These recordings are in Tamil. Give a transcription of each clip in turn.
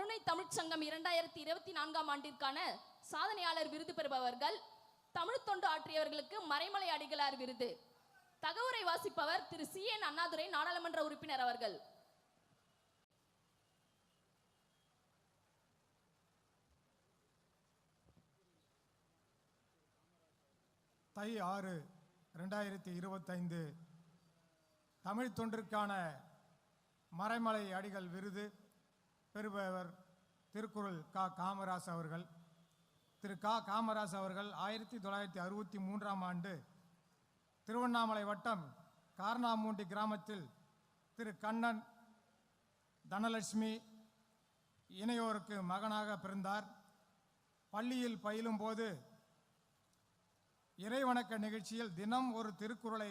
கருணை தமிழ்ச் சங்கம் இரண்டாயிரத்தி இருபத்தி நான்காம் ஆண்டிற்கான சாதனையாளர் விருது பெறுபவர்கள் தமிழ் தொண்டு ஆற்றியவர்களுக்கு மறைமலை அடிகளார் விருது. தகவரை வாசிப்பவர் திரு சி என் அண்ணாதுரை நாடாளுமன்ற உறுப்பினர் அவர்கள். தை ஆறு ரெண்டாயிரத்தி இருபத்தைந்து தமிழ் தொண்டிற்கான மறைமலை அடிகள் விருது. பெறுபவர் திருக்குறள் கா காமராஸ் அவர்கள். திரு கா காமராஸ் அவர்கள் ஆயிரத்தி தொள்ளாயிரத்தி அறுபத்தி மூன்றாம் ஆண்டு திருவண்ணாமலை வட்டம் கார்னாமூண்டி கிராமத்தில் திரு கண்ணன் தனலட்சுமி இணையோருக்கு மகனாக பிறந்தார். பள்ளியில் பயிலும் போது இறைவணக்க நிகழ்ச்சியில் தினம் ஒரு திருக்குறளை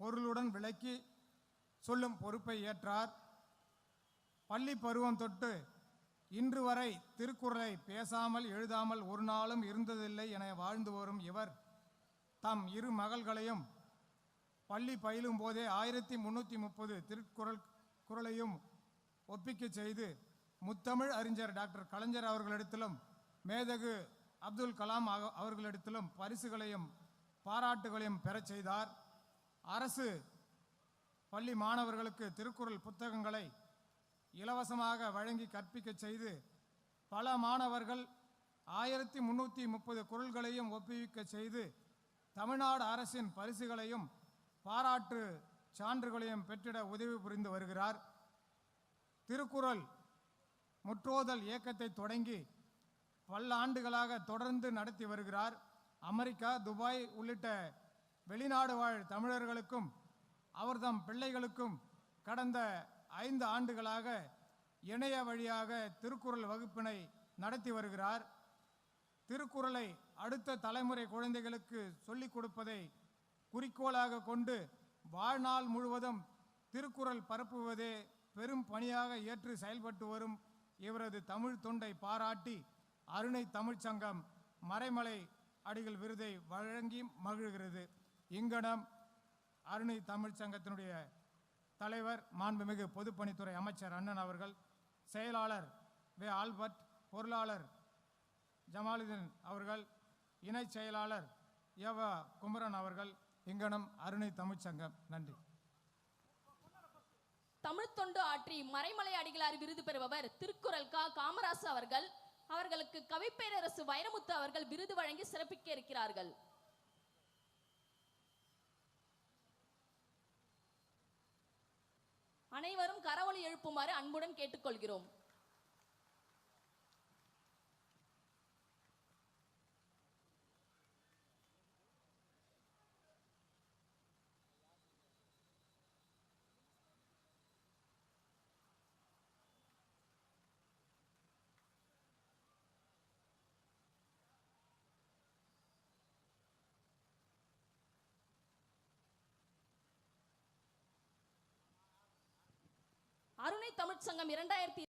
பொருளுடன் விளக்கி சொல்லும் பொறுப்பை ஏற்றார். பள்ளி பருவம் தொட்டு இன்று வரை திருக்குறளை பேசாமல் எழுதாமல் ஒரு நாளும் இருந்ததில்லை என வாழ்ந்து வரும் இவர். தம் இரு மகள்களையும் பள்ளி பயிலும் போதே ஆயிரத்தி முன்னூற்றி முப்பது திருக்குறள் குறளையும் ஒப்பிக்கச் செய்து முத்தமிழ் அறிஞர் டாக்டர் கலைஞர் அவர்களிடத்திலும் மேதகு அப்துல் கலாம் அவ- அவர்களிடத்திலும் பரிசுகளையும் பாராட்டுகளையும் பெறச் செய்தார். அரசு பள்ளி மாணவர்களுக்கு திருக்குறள் புத்தகங்களை இலவசமாக வழங்கி கற்பிக்கச் செய்து பல மாணவர்கள் ஆயிரத்தி முந்நூற்றி முப்பது குரல்களையும் ஒப்புவிக்கச் செய்து தமிழ்நாடு அரசின் பரிசுகளையும் பாராட்டு சான்றுகளையும் பெற்றிட உதவி புரிந்து வருகிறார். திருக்குறள் முற்றோதல் இயக்கத்தை தொடங்கி பல்லாண்டுகளாக தொடர்ந்து நடத்தி வருகிறார். அமெரிக்கா துபாய் உள்ளிட்ட வெளிநாடு வாழ் தமிழர்களுக்கும் அவர்தம் பிள்ளைகளுக்கும் கடந்த ஐந்து ஆண்டுகளாக இணைய வழியாக திருக்குறள் வகுப்பினை நடத்தி வருகிறார். திருக்குறளை அடுத்த தலைமுறை குழந்தைகளுக்கு சொல்லிக் கொடுப்பதை குறிக்கோளாக கொண்டு வாழ்நாள் முழுவதும் திருக்குறள் பரப்புவதே பெரும் பணியாக ஏற்று செயல்பட்டு வரும் இவரது தமிழ் தொண்டை பாராட்டி அருணை தமிழ்ச்சங்கம் மறைமலை அடிகள் விருதை வழங்கி மகிழ்கிறது. இங்கனம் அருணை தமிழ்ச்சங்கத்தினுடைய தலைவர் மாண்புமிகு பொதுப்பணித்துறை அமைச்சர் அண்ணன் அவர்கள் செயலாளர் வே. ஆல்பர்ட் பொருளாளர் ஜமாலுதீன் அவர்கள் இணைச் செயலாளர் ஏவா குமரன் அவர்கள் இங்கனம் அருணை தமிழ்ச்சங்கம். நன்றி. தமிழ் தொண்டு ஆற்றி மறைமலை அடிகளார் விருது பெறுபவர் திருக்குறள் கா காமராசு அவர்கள் அவர்களுக்கு கவிப்பேரரசு வைரமுத்து அவர்கள் விருது வழங்கி சிறப்பிக்க இருக்கிறார்கள். அனைவரும் கரவொலி எழுப்புமாறு அன்புடன் கேட்டுக்கொள்கிறோம். அருணை தமிழ்ச்சங்கம் இரண்டாயிரத்தி